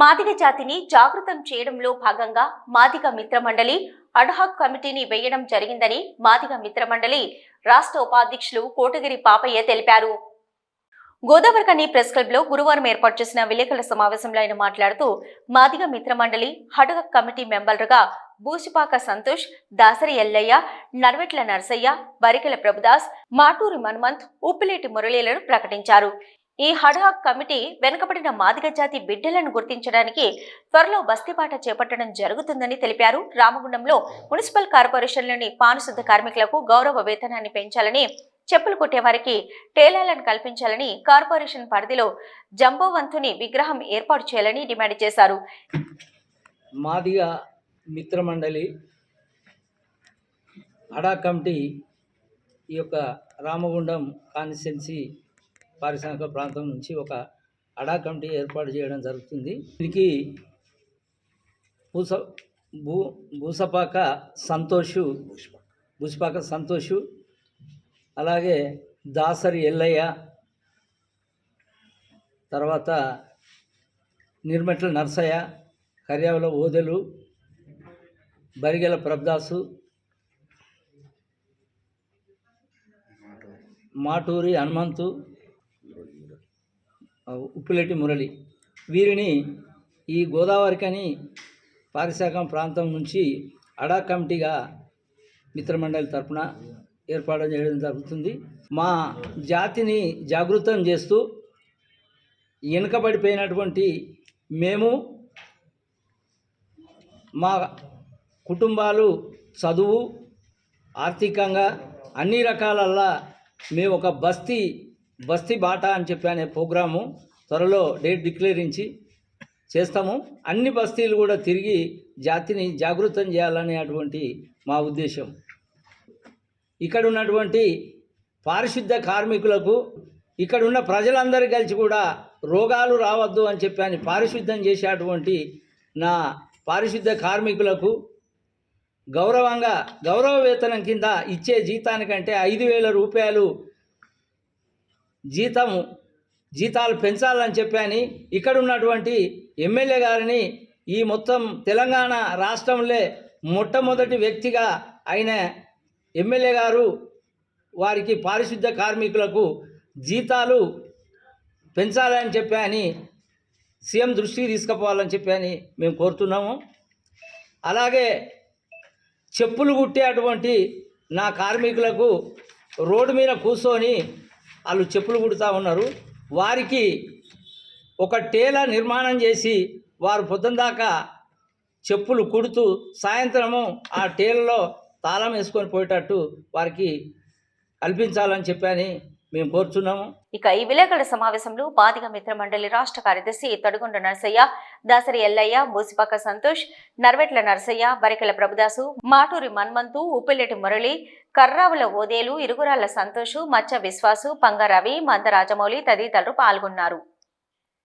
మాదిగ జాతిని జాగృతం చేయడంలో భాగంగా మాదిగ మిత్ర మండలి అడ్హాక్ కమిటీని వేయడం జరిగిందని మాదిగ మిత్ర మండలి రాష్ట్ర ఉపాధ్యక్షులు కోటగిరి పాపయ్య తెలిపారు. గోదావరికని ప్రెస్ క్లబ్లో గురువారం ఏర్పాటు చేసిన విలేకరుల సమావేశంలో ఆయన మాట్లాడుతూ మాదిగ మిత్ర మండలి హడగ కమిటీ మెంబర్లుగా బూసిపాక సంతోష్ దాసరి ఎల్లయ్య నర్వెట్ల నర్సయ్య బరికెల ప్రభుదాస్ మాటూరి మన్మంత్ ఉప్పిలేటి మురళీలను ప్రకటించారు. ఈ హడాక్ కమిటీ వెనుకబడిన మాదిగ జాతి బిడ్డలను గుర్తించడానికి త్వరలో బస్తీపాట చేపట్టడం జరుగుతుందని తెలిపారు. రామగుండంలో మున్సిపల్ కార్పొరేషన్లోని పానుశుద్ధ కార్మికులకు గౌరవ వేతనాన్ని పెంచాలని చెప్పులు కుట్టేవారికి టేలాలను కల్పించాలని కార్పొరేషన్ పరిధిలో జంబోవంతుని విగ్రహం ఏర్పాటు చేయాలని డిమాండ్ చేశారు. మాదిగ మిత్రమండలి హడా కమిటీ ఈ యొక్క రామగుండం కాన్స్టిట్యున్సీ పారిశ్రామిక ప్రాంతం నుంచి ఒక అడా కమిటీ ఏర్పాటు చేయడం జరుగుతుంది. దీనికి భూస భూ భూసపాక సంతోషు భూసపాక సంతోషు అలాగే దాసరి ఎల్లయ్య తర్వాత నిర్మెట్ల నర్సయ్య కర్యావుల ఓదెలు బరిగెల ప్రభదాసు మాటూరి హనుమంతు ఉప్పులెట్టి మురళి. వీరిని ఈ గోదావరికని పారిశాఖం ప్రాంతం నుంచి అడా కమిటీగా మిత్రమండలి తరపున ఏర్పాటు చేయడం జరుగుతుంది. మా జాతిని జాగృతం చేస్తూ వెనుకబడిపోయినటువంటి మేము మా కుటుంబాలు చదువు ఆర్థికంగా అన్ని రకాలల్లా మేము ఒక బస్తీ బస్తీ బాట అని చెప్పి అనే ప్రోగ్రాము త్వరలో డేట్ డిక్లేరించి చేస్తాము. అన్ని బస్తీలు కూడా తిరిగి జాతిని జాగృతం చేయాలనే అటువంటి మా ఉద్దేశం. ఇక్కడ ఉన్నటువంటి పారిశుద్ధ కార్మికులకు ఇక్కడ ఉన్న ప్రజలందరూ కలిసి కూడా రోగాలు రావద్దు అని చెప్పి అని పారిశుద్ధం చేసేటువంటి నా పారిశుద్ధ కార్మికులకు గౌరవంగా గౌరవ వేతనం కింద ఇచ్చే జీతానికంటే ఐదు వేల రూపాయలు జీతము జీతాలు పెంచాలని చెప్పని ఇక్కడ ఉన్నటువంటి ఎమ్మెల్యే గారిని ఈ మొత్తం తెలంగాణ రాష్ట్రంలో మొట్టమొదటి వ్యక్తిగా ఆయన ఎమ్మెల్యే గారు వారికి పారిశుద్ధ కార్మికులకు జీతాలు పెంచాలని చెప్పాను సీఎం దృష్టికి తీసుకుపోవాలని చెప్పి అని మేము కోరుతున్నాము. అలాగే చెప్పులు కుట్టేటువంటి నా కార్మికులకు రోడ్డు మీద కూర్చొని వాళ్ళు చెప్పులు కుడుతూ ఉన్నారు. వారికి ఒక టేల నిర్మాణం చేసి వారు పొద్దున దాకా చెప్పులు కుడుతూ సాయంత్రము ఆ టేలలో తాళం వేసుకొని పోయేటట్టు వారికి కల్పించాలని చెప్పని మేము కోరుచున్నాము. ఇక ఈ విలేకరుల సమావేశంలో బాధిక మిత్ర మండలి రాష్ట్ర కార్యదర్శి తడుగొండ నరసయ్య దాసరి ఎల్లయ్య బూసిపాక సంతోష్ నర్వెట్ల నరసయ్య బరికెల ప్రభుదాసు మాటూరి మన్మంతు ఉప్పిల్లెటి మురళి కర్రావుల ఓదేలు ఇరుగురాళ్ళ సంతోషు మచ్చ విశ్వాసు పంగ రవి మంద రాజమౌళి తదితరులు పాల్గొన్నారు.